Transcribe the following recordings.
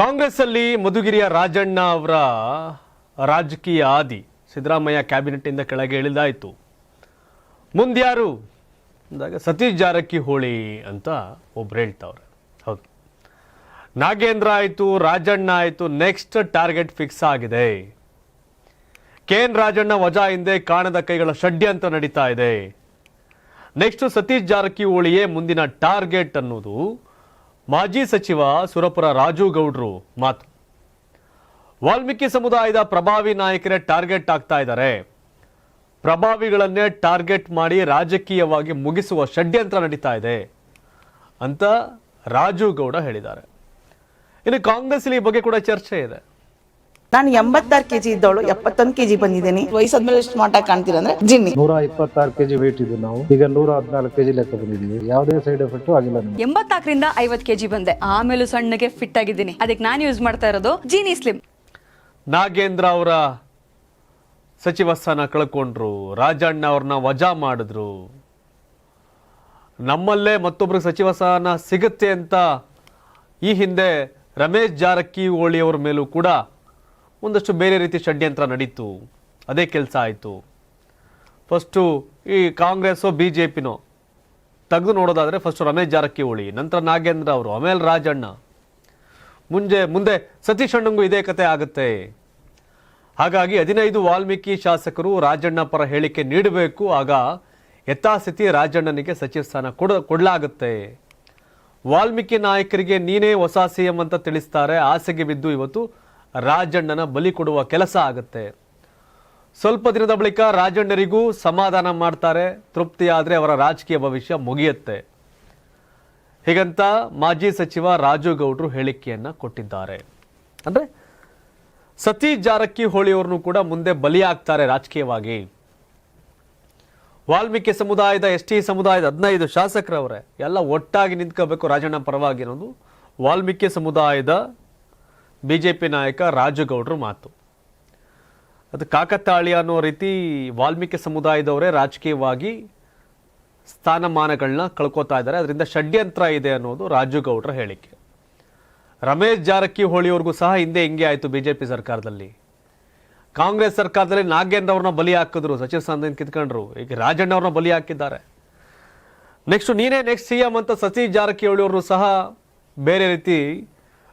ಕಾಂಗ್ರೆಸ್ಸಲ್ಲಿ ಮಧುಗಿರಿಯ ರಾಜಣ್ಣ ಅವರ ರಾಜಕೀಯ ಆದಿ ಸಿದ್ದರಾಮಯ್ಯ ಕ್ಯಾಬಿನೆಟ್ನಿಂದ ಕೆಳಗೆ ಇಳಿದಾಯಿತು. ಮುಂದ್ಯಾರು ಅಂದಾಗ ಸತೀಶ್ ಜಾರಕಿಹೊಳಿ ಅಂತ ಒಬ್ರು ಹೇಳ್ತಾವ್ರೆ. ಹೌದು. ನಾಗೇಂದ್ರ ಆಯಿತು, ರಾಜಣ್ಣ ಆಯಿತು, ನೆಕ್ಸ್ಟ್ ಟಾರ್ಗೆಟ್ ಫಿಕ್ಸ್ ಆಗಿದೆ. ಕೆ ಎನ್ ರಾಜಣ್ಣ ವಜಾ ಹಿಂದೆ ಕಾಣದ ಕೈಗಳ ಅಂತ ನಡೀತಾ ಇದೆ. ನೆಕ್ಸ್ಟ್ ಸತೀಶ್ ಜಾರಕಿಹೊಳಿಯೇ ಮುಂದಿನ ಟಾರ್ಗೆಟ್ ಅನ್ನೋದು ಮಾಜಿ ಸಚಿವ ಸುರಪುರ ರಾಜು ಗೌಡ್ರು ಮಾತು. ವಾಲ್ಮೀಕಿ ಸಮುದಾಯದ ಪ್ರಭಾವಿ ನಾಯಕರೇ ಟಾರ್ಗೆಟ್ ಆಗ್ತಾ ಇದ್ದಾರೆ. ಪ್ರಭಾವಿಗಳನ್ನೇ ಟಾರ್ಗೆಟ್ ಮಾಡಿ ರಾಜಕೀಯವಾಗಿ ಮುಗಿಸುವ ಷಡ್ಯಂತ್ರ ನಡೀತಾ ಇದೆ ಅಂತ ರಾಜು ಗೌಡ ಹೇಳಿದ್ದಾರೆ. ಇನ್ನು ಕಾಂಗ್ರೆಸ್ ಈ ಬಗ್ಗೆ ಕೂಡ ಚರ್ಚೆ ಇದೆ. ನಾನು ಎಂಬತ್ತಾರು ಕೆಜಿ ಇದ್ದವಳು ಎಪ್ಪತ್ತೊಂದು ಕೆಜಿ ಬಂದಿದ್ದೀನಿ. ವಯಸ್ಸಾದ್ಮೇಲೆ ಎಷ್ಟು ಸ್ಮಾರ್ಟ್ ಆಗಿ ಕಾಣ್ತೀರ ಅಂದ್ರೆ ಜಿನ್ನಿ. ನೂರ ಇಪ್ಪತ್ತಾರು ಕೆಜಿ ವೇಟ್ ಇದ್ದು ನಾವು. ಈಗ ನೂರ ಹದಿನಾಲ್ಕು ಕೆಜಿ ಲೆಕ್ಕ ಬಂದಿದ್ದೀವಿ. ಯಾವುದೇ ಸೈಡ್ ಎಫೆಕ್ಟ್ ಆಗಿಲ್ಲ ಎಂಬತ್ತಾಕರಿಂದ ಎಂಬತ್ನಾಲ್ಕರಿಂದ ಐವತ್ ಕೆಜಿ ಬಂದೆ. ಆಮೇಲೂ ಸಣ್ಣಗೆ ಫಿಟ್ ಆಗಿದ್ದೀನಿ. ಅದಕ್ಕೆ ನಾನು ಯೂಸ್ ಮಾಡ್ತಾ ಇರೋದು ಜೀನಿ ಸ್ಲಿಮ್ ನಾಗೇಂದ್ರ ಅವರ ಸಚಿವ ಸ್ಥಾನ ಕಳ್ಕೊಂಡ್ರು. ರಾಜಣ್ಣ ಅವ್ರನ್ನ ವಜಾ ಮಾಡಿದ್ರು. ನಮ್ಮಲ್ಲೇ ಮತ್ತೊಬ್ರಿಗೆ ಸಚಿವ ಸ್ಥಾನ ಸಿಗುತ್ತೆ ಅಂತ ಈ ಹಿಂದೆ ರಮೇಶ್ ಜಾರಕಿಹೊಳಿ ಅವರ ಮೇಲೂ ಕೂಡ ಒಂದಷ್ಟು ಬೇರೆ ರೀತಿ ಷಡ್ಯಂತ್ರ ನಡೀತು. ಅದೇ ಕೆಲಸ ಆಯಿತು. ಫಸ್ಟು ಈ ಕಾಂಗ್ರೆಸ್ಸು ಬಿ ಜೆ ಪಿನೋ ತೆಗೆದು ನೋಡೋದಾದರೆ ಫಸ್ಟು ರಮೇಶ್ ಜಾರಕಿಹೊಳಿ, ನಂತರ ನಾಗೇಂದ್ರ ಅವರು, ಆಮೇಲೆ ರಾಜಣ್ಣ. ಮುಂಜೆ, ಮುಂದೆ ಸತೀಶ್ ಅಣ್ಣಂಗೂ ಇದೇ ಕತೆ ಆಗುತ್ತೆ. ಹಾಗಾಗಿ ಹದಿನೈದು ವಾಲ್ಮೀಕಿ ಶಾಸಕರು ರಾಜಣ್ಣ ಪರ ಹೇಳಿಕೆ ನೀಡಬೇಕು, ಆಗ ಯಥಾಸ್ಥಿತಿ ರಾಜಣ್ಣನಿಗೆ ಸಚಿವ ಸ್ಥಾನ ಕೊಡ, ಕೊಡಲಾಗುತ್ತೆ. ವಾಲ್ಮೀಕಿ ನಾಯಕರಿಗೆ ನೀನೇ ಹೊಸ ಸಿಎಂ ಅಂತ ತಿಳಿಸ್ತಾರೆ, ಆಸೆಗೆ ಬಿದ್ದು ಇವತ್ತು ರಾಜಣ್ಣನ ಬಲಿ ಕೊಡುವ ಕೆಲಸ ಆಗುತ್ತೆ. ಸ್ವಲ್ಪ ದಿನದ ಬಳಿಕ ರಾಜಣ್ಣರಿಗೂ ಸಮಾಧಾನ ಮಾಡ್ತಾರೆ. ತೃಪ್ತಿಯಾದರೆ ಅವರ ರಾಜಕೀಯ ಭವಿಷ್ಯ ಮುಗಿಯುತ್ತೆ. ಹೀಗಂತ ಮಾಜಿ ಸಚಿವ ರಾಜು ಹೇಳಿಕೆಯನ್ನು ಹೇಳಿಕೆಯನ್ನ ಕೊಟ್ಟಿದ್ದಾರೆ. ಅಂದರೆ ಸತೀಶ್ ಜಾರಕಿಹೊಳಿ ಅವ್ರನ್ನು ಕೂಡ ಮುಂದೆ ಬಲಿಯಾಗ್ತಾರೆ ರಾಜಕೀಯವಾಗಿ. ವಾಲ್ಮೀಕಿ ಸಮುದಾಯದ ಎಸ್ ಟಿ ಸಮುದಾಯದ ಹದಿನೈದು ಶಾಸಕರವರೇ, ಎಲ್ಲ ಒಟ್ಟಾಗಿ ನಿಂತ್ಕೋಬೇಕು ರಾಜಣ್ಣ ಪರವಾಗಿ ಅನ್ನೋದು ವಾಲ್ಮೀಕಿ ಸಮುದಾಯದ ಬಿಜೆಪಿ ನಾಯಕ ರಾಜಗೌಡರು ಮಾತು. ಅದು ಕಾಕತಾಳಿ ಅನ್ನೋ ರೀತಿ ವಾಲ್ಮೀಕಿ ಸಮುದಾಯದವರೇ ರಾಜಕೀಯವಾಗಿ ಸ್ಥಾನಮಾನಗಳನ್ನ ಕಳ್ಕೊತಾ ಇದ್ದಾರೆ. ಅದರಿಂದ ಷಡ್ಯಂತ್ರ ಇದೆ ಅನ್ನೋದು ರಾಜುಗೌಡ್ರ ಹೇಳಿಕೆ. ರಮೇಶ್ ಜಾರಕಿಹೊಳಿ ಅವ್ರಿಗೂ ಸಹ ಹಿಂದೆ ಹಿಂಗೆ ಆಯಿತು ಬಿಜೆಪಿ ಸರ್ಕಾರದಲ್ಲಿ. ಕಾಂಗ್ರೆಸ್ ಸರ್ಕಾರದಲ್ಲಿ ನಾಗೇಂದ್ರ ಅವ್ರನ್ನ ಬಲಿ ಹಾಕಿದ್ರು ಸಚಿವ ಸ್ಥಾನದಿಂದ ಕಿತ್ಕೊಂಡ್ರು. ಈಗ ರಾಜಣ್ಣ ಅವ್ರನ್ನ ಬಲಿ ಹಾಕಿದ್ದಾರೆ. ನೆಕ್ಸ್ಟ್ ನೀನೇ ನೆಕ್ಸ್ಟ್ ಸಿ ಎಂ ಅಂತ ಸತೀಶ್ ಜಾರಕಿಹೊಳಿ ಸಹ ಬೇರೆ ರೀತಿ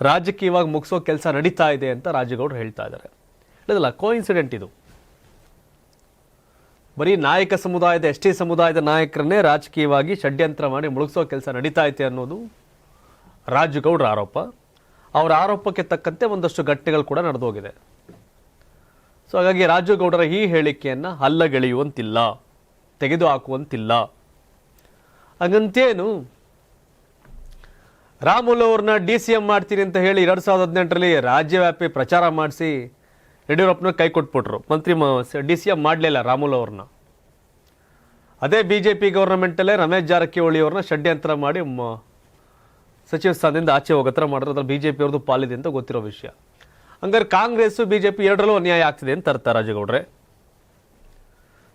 ರಾಜಕೀಯವಾಗಿ ಮುಗಿಸೋ ಕೆಲಸ ನಡೀತಾ ಇದೆ ಅಂತ ರಾಜೇಗೌಡರು ಹೇಳ್ತಾ ಇದ್ದಾರೆ. ಹೇಳಿದಲ್ಲ ಕೋ ಇನ್ಸಿಡೆಂಟ್ ಇದು. ಬರೀ ನಾಯಕ ಸಮುದಾಯದ ಎಸ್ ಟಿ ಸಮುದಾಯದ ನಾಯಕರನ್ನೇ ರಾಜಕೀಯವಾಗಿ ಷಡ್ಯಂತ್ರ ಮಾಡಿ ಮುಳುಗಿಸೋ ಕೆಲಸ ನಡೀತಾ ಐತೆ ಅನ್ನೋದು ರಾಜಗೌಡ್ರ ಆರೋಪ. ಅವರ ಆರೋಪಕ್ಕೆ ತಕ್ಕಂತೆ ಒಂದಷ್ಟು ಘಟನೆಗಳು ಕೂಡ ನಡೆದೋಗಿದೆ. ಸೊ ಹಾಗಾಗಿ ರಾಜಗೌಡರ ಈ ಹೇಳಿಕೆಯನ್ನು ಹಲ್ಲಗೆಳೆಯುವಂತಿಲ್ಲ ತೆಗೆದು ಹಾಕುವಂತಿಲ್ಲ ಹಾಗಂತೇನು? ರಾಮುಲು ಅವ್ರನ್ನ ಡಿ ಸಿ ಎಂ ಮಾಡ್ತೀನಿ ಅಂತ ಹೇಳಿ ಎರಡು ಸಾವಿರದ ಹದಿನೆಂಟರಲ್ಲಿ ರಾಜ್ಯವ್ಯಾಪಿ ಪ್ರಚಾರ ಮಾಡಿಸಿ ಯಡಿಯೂರಪ್ಪನ ಕೈ ಕೊಟ್ಬಿಟ್ರು. ಮಂತ್ರಿ ಡಿ ಸಿ ಎಂ ಮಾಡಲಿಲ್ಲ ರಾಮುಲು ಅವ್ರನ್ನ. ಅದೇ ಬಿ ಜೆ ಪಿ ಗೌರ್ಮೆಂಟಲ್ಲೇ ರಮೇಶ್ ಜಾರಕಿಹೊಳಿ ಅವ್ರನ್ನ ಷಡ್ಯಂತ್ರ ಮಾಡಿ ಸಚಿವ ಸ್ಥಾನದಿಂದ ಆಚೆ ಹೋಗೋ ಥರ ಮಾಡಿದ್ರೆ. ಅದ್ರಲ್ಲಿ ಬಿ ಜೆ ಪಿ ಅವ್ರದ್ದು ಪಾಲಿದೆ ಅಂತ ಗೊತ್ತಿರೋ ವಿಷಯ. ಹಂಗಾರೆ ಕಾಂಗ್ರೆಸ್ಸು ಬಿ ಜೆ ಪಿ ಎರಡರಲ್ಲೂ ಅನ್ಯಾಯ ಆಗ್ತಿದೆ ಅಂತ ಅರ್ಥ ರಾಜಗೌಡ್ರೆ.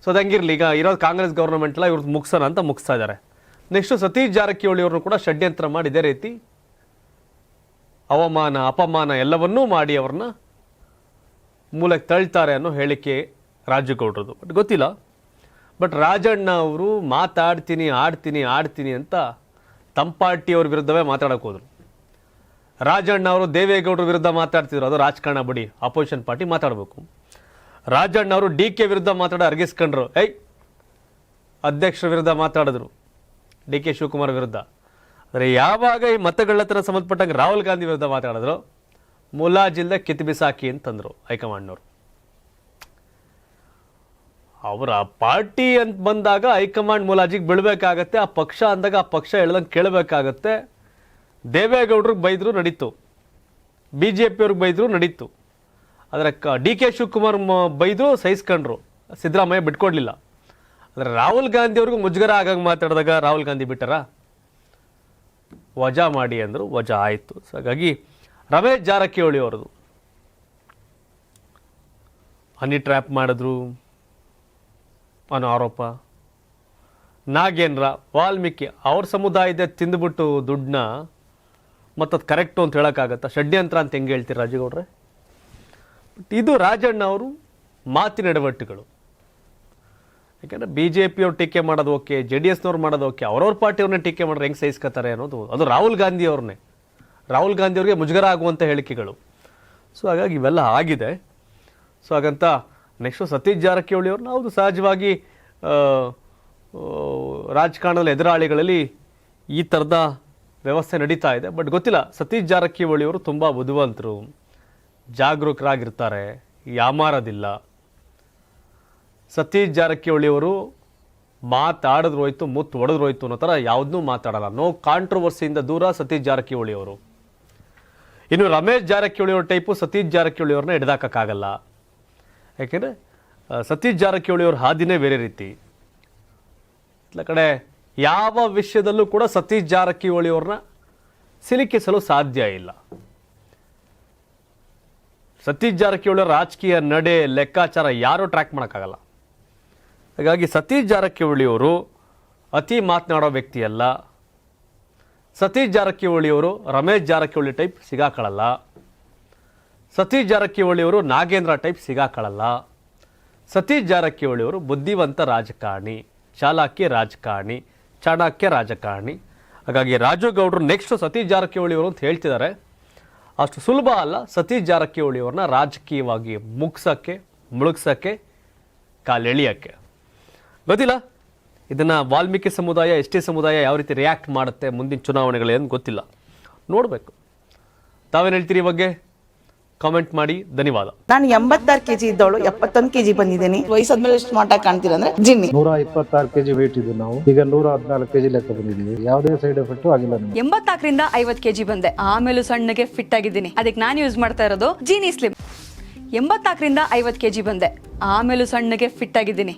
ಸೊ ಅದಂಗಿರ್ಲಿ, ಈಗ ಇರೋದು ಕಾಂಗ್ರೆಸ್ ಗೌರ್ಮೆಂಟ್ಲ ಇವ್ರದ್ದು ಮುಗ್ಸೋಣ ಅಂತ ಮುಗಿಸ್ತಾ ಇದ್ದಾರೆ. ನೆಕ್ಸ್ಟ್ ಸತೀಶ್ ಜಾರಕಿಹೊಳಿ ಅವ್ರನ್ನು ಕೂಡ ಷಡ್ಯಂತ್ರ ಮಾಡಿ ಇದೇ ರೀತಿ ಅವಮಾನ, ಅಪಮಾನ ಎಲ್ಲವನ್ನೂ ಮಾಡಿ ಅವ್ರನ್ನ ಮೂಲಕ್ಕೆ ತಳ್ತಾರೆ ಅನ್ನೋ ಹೇಳಿಕೆ ರಾಜಗೌಡ್ರದ್ದು. ಬಟ್ ಗೊತ್ತಿಲ್ಲ. ಬಟ್ ರಾಜಣ್ಣ ಅವರು ಮಾತಾಡ್ತೀನಿ, ಆಡ್ತೀನಿ ಆಡ್ತೀನಿ ಅಂತ ತಮ್ಮ ಪಾರ್ಟಿಯವ್ರ ವಿರುದ್ಧವೇ ಮಾತಾಡೋಕೆ ಹೋದರು. ರಾಜಣ್ಣ ಅವರು ದೇವೇಗೌಡರ ವಿರುದ್ಧ ಮಾತಾಡ್ತಿದ್ರು. ಅದು ರಾಜಕಾರಣ ಬಿಡಿ. ಅಪೋಸಿಷನ್ ಪಾರ್ಟಿ ಮಾತಾಡಬೇಕು. ರಾಜಣ್ಣ ಅವರು ಡಿ ಕೆ ವಿರುದ್ಧ ಮಾತಾಡೋ ಅರ್ಗಿಸ್ಕೊಂಡ್ರು. ಐ ಅಧ್ಯಕ್ಷರ ವಿರುದ್ಧ ಮಾತಾಡಿದ್ರು. ಡಿ ಕೆ ಶಿವಕುಮಾರ್ ವಿರುದ್ಧ. ಆದರೆ ಯಾವಾಗ ಈ ಮತಗಳ್ಳತನ ಸಂಬಂಧಪಟ್ಟಂಗೆ ರಾಹುಲ್ ಗಾಂಧಿ ವಿರುದ್ಧ ಮಾತಾಡಿದ್ರು ಮುಲಾಜಿಲ್ದ ಕಿತ್ಬಿಸಾಕಿ ಅಂತಂದರು ಹೈಕಮಾಂಡ್ನವರು. ಅವರ ಪಾರ್ಟಿ ಅಂತ ಬಂದಾಗ ಹೈಕಮಾಂಡ್ ಮುಲಾಜಿಗೆ ಬೀಳಬೇಕಾಗತ್ತೆ, ಆ ಪಕ್ಷ ಅಂದಾಗ ಆ ಪಕ್ಷ ಹೇಳ್ದಂಗೆ ಕೇಳಬೇಕಾಗತ್ತೆ. ದೇವೇಗೌಡ್ರಿಗೆ ಬೈದ್ರು ನಡೀತು. ಬಿ ಜೆ ಪಿಯವ್ರಿಗೆ ಬೈದ್ರು ನಡೀತು. ಆದರೆ ಕ ಡಿ ಕೆ ಶಿವಕುಮಾರ್ ಬೈದ್ರು ಸಹಿಸ್ಕೊಂಡ್ರು. ಸಿದ್ದರಾಮಯ್ಯ ಬಿಟ್ಕೊಡ್ಲಿಲ್ಲ. ಆದರೆ ರಾಹುಲ್ ಗಾಂಧಿ ಅವ್ರಿಗೂ ಮುಜುಗರ ಆಗಂಗೆ ಮಾತಾಡಿದಾಗ ರಾಹುಲ್ ಗಾಂಧಿ ಬಿಟ್ಟರ? ವಜಾ ಮಾಡಿ ಅಂದರು ವಜಾ ಆಯಿತು. ಸೊ ಹಾಗಾಗಿ ರಮೇಶ್ ಜಾರಕಿಹೊಳಿ ಅವ್ರದ್ದು ಹನಿ ಟ್ರ್ಯಾಪ್ ಮಾಡಿದ್ರು. ಅನ್ನೋ ಆರೋಪ. ನಾಗೇಂದ್ರ, ವಾಲ್ಮೀಕಿ ಅವ್ರ ಸಮುದಾಯದ ತಿಂದುಬಿಟ್ಟು ದುಡ್ಡನ್ನ ಮತ್ತದು ಕರೆಕ್ಟು ಅಂತ ಹೇಳೋಕ್ಕಾಗತ್ತಾ? ಷಡ್ಯಂತ್ರ ಅಂತ ಹೆಂಗೆ ಹೇಳ್ತೀರಿ ರಾಜೇಗೌಡ್ರೆ ಬಟ್ ಇದು ರಾಜಣ್ಣ ಅವರು ಮಾತಿನ ಎಡವಟ್ಟುಗಳು ಯಾಕಂದ್ರೆ ಬಿ ಜೆ ಪಿಯವ್ರು ಟೀಕೆ ಮಾಡೋದು ಓಕೆ ಜೆ ಡಿ ಎಸ್ನವ್ರು ಮಾಡೋದು ಓಕೆ, ಅವ್ರವ್ರ ಪಾರ್ಟಿಯವ್ರನ್ನೇ ಟೀಕೆ ಮಾಡಿದ್ರೆ ಹೆಂಗೆ ಸಹಿಸ್ಕೋತಾರೆ ಅನ್ನೋದು ಅದು ರಾಹುಲ್ ಗಾಂಧಿ ಅವ್ರನ್ನೇ. ರಾಹುಲ್ ಗಾಂಧಿ ಅವ್ರಿಗೆ ಮುಜುಗರ ಆಗುವಂಥ ಹೇಳಿಕೆಗಳು. ಸೊ ಹಾಗಾಗಿ ಇವೆಲ್ಲ ಆಗಿದೆ. ಸೊ ಹಾಗಂತ ನೆಕ್ಸ್ಟು ಸತೀಶ್ ಜಾರಕಿಹೊಳಿ ಅವ್ರನ್ನ ಹೌದು, ಸಹಜವಾಗಿ ರಾಜಕಾರಣದಲ್ಲಿ ಎದುರಾಳಿಗಳಲ್ಲಿ ಈ ಥರದ ವ್ಯವಸ್ಥೆ ನಡೀತಾ ಇದೆ. ಬಟ್ ಗೊತ್ತಿಲ್ಲ, ಸತೀಶ್ ಜಾರಕಿಹೊಳಿ ಅವರು ತುಂಬ ಬುದ್ಧಿವಂತರು, ಜಾಗರೂಕರಾಗಿರ್ತಾರೆ, ಯಾಮಾರೋದಿಲ್ಲ. ಸತೀಶ್ ಜಾರಕಿಹೊಳಿ ಅವರು ಮಾತಾಡಿದ್ರು ಹೋಯ್ತು, ಮುತ್ತು ಹೊಡೆದ್ರು ಹೋಯ್ತು ಅನ್ನೋ ಥರ ಯಾವುದನ್ನೂ ಮಾತಾಡಲ್ಲ. ನೋ ಕಾಂಟ್ರವರ್ಸಿಯಿಂದ ದೂರ ಸತೀಶ್ ಜಾರಕಿಹೊಳಿ ಅವರು ಇನ್ನು ರಮೇಶ್ ಜಾರಕಿಹೊಳಿ ಅವ್ರ ಟೈಪು ಸತೀಶ್ ಜಾರಕಿಹೊಳಿ ಅವ್ರನ್ನ ಹಿಡ್ದಾಕಕ್ಕಾಗಲ್ಲ. ಯಾಕೆಂದರೆ ಸತೀಶ್ ಜಾರಕಿಹೊಳಿ ಅವ್ರ ಹಾದಿನೇ ಬೇರೆ ರೀತಿ. ಇತ್ಲ ಕಡೆ ಯಾವ ವಿಷಯದಲ್ಲೂ ಕೂಡ ಸತೀಶ್ ಜಾರಕಿಹೊಳಿ ಅವ್ರನ್ನ ಸಿಲುಕಿಸಲು ಸಾಧ್ಯ ಇಲ್ಲ. ಸತೀಶ್ ಜಾರಕಿಹೊಳಿ ರಾಜಕೀಯ ನಡೆ ಲೆಕ್ಕಾಚಾರ ಯಾರೂ ಟ್ರ್ಯಾಕ್ ಮಾಡೋಕ್ಕಾಗಲ್ಲ. ಹಾಗಾಗಿ ಸತೀಶ್ ಜಾರಕಿಹೊಳಿಯವರು ಅತಿ ಮಾತನಾಡೋ ವ್ಯಕ್ತಿಯಲ್ಲ. ಸತೀಶ್ ಜಾರಕಿಹೊಳಿ ಅವರು ರಮೇಶ್ ಜಾರಕಿಹೊಳಿ ಟೈಪ್ ಸಿಗಾಕಳಲ್ಲ. ಸತೀಶ್ ಜಾರಕಿಹೊಳಿ ಅವರು ನಾಗೇಂದ್ರ ಟೈಪ್ ಸಿಗಾಕಳಲ್ಲ. ಸತೀಶ್ ಜಾರಕಿಹೊಳಿಯವರು ಬುದ್ಧಿವಂತ ರಾಜಕಾರಣಿ, ಚಾಲಾಕ್ಯ ರಾಜಕಾರಣಿ, ಚಾಣಕ್ಯ ರಾಜಕಾರಣಿ. ಹಾಗಾಗಿ ರಾಜು ಗೌಡ್ರು ನೆಕ್ಸ್ಟ್ ಸತೀಶ್ ಜಾರಕಿಹೊಳಿ ಅವರು ಅಂತ ಹೇಳ್ತಿದ್ದಾರೆ. ಅಷ್ಟು ಸುಲಭ ಅಲ್ಲ ಸತೀಶ್ ಜಾರಕಿಹೊಳಿ ಅವ್ರನ್ನ ರಾಜಕೀಯವಾಗಿ ಮುಗ್ಸೋಕ್ಕೆ, ಮುಳುಗ್ಸೋಕ್ಕೆ, ಕಾಲೆಳಿಯಕ್ಕೆ. ಗೊತ್ತಿಲ್ಲ? ಇದನ್ನ ವಾಲ್ಮೀಕಿ ಸಮುದಾಯ ಎಸ್ ಟಿ ಸಮುದಾಯ ಯಾವ ರೀತಿ ರಿಯಾಕ್ಟ್ ಮಾಡುತ್ತೆ ಮುಂದಿನ ಚುನಾವಣೆಗಳೇನು ಗೊತ್ತಿಲ್ಲ. ನೋಡಬೇಕು. ತಾವೇನು ಹೇಳ್ತೀರಿ ಈ ಬಗ್ಗೆ? ಕಾಮೆಂಟ್ ಮಾಡಿ. ಧನ್ಯವಾದ. ನಾನು ಎಂಬತ್ತಾರು ಕೆಜಿ ಇದ್ದವಳು ಎಪ್ಪತ್ತೊಂದು ಕೆಜಿ ಬಂದಿದ್ದೀನಿ. ವಯಸ್ಸಾದ್ಮೇಲೆ ಎಷ್ಟು ಮಾಟ ಕಾಣ್ತೀರ ಅಂದ್ರೆ ಜಿನ್ನಿ. ನೂರ ಇಪ್ಪತ್ತಾರು ಕೆಜಿ ವೇಟ್ ಇದ್ದು ನಾವು. ಈಗ ನೂರ ಹದಿನಾಲ್ಕು ಕೆಜಿ ಲೆಕ್ಕ ಬಂದಿದ್ದೀವಿ. ಯಾವುದೇ ಸೈಡ್ ಎಫೆಕ್ಟ್ ಆಗಿಲ್ಲ ಎಂಬತ್ತಾಕರಿಂದ ಎಂಬತ್ನಾಲ್ಕರಿಂದ ಐವತ್ ಕೆಜಿ ಬಂದೆ. ಆಮೇಲೂ ಸಣ್ಣಗೆ ಫಿಟ್ ಆಗಿದ್ದೀನಿ. ಅದಕ್ಕೆ ನಾನು ಯೂಸ್ ಮಾಡ್ತಾ ಇರೋದು ಜೀನಿ ಸ್ಲಿಮ್ ಎಂಬತ್ನಾಲ್ಕರಿಂದ ಐವತ್ತು ಕೆಜಿ ಬಂದೆ. ಆಮೇಲೂ ಸಣ್ಣಗೆ ಫಿಟ್ ಆಗಿದ್ದೀನಿ.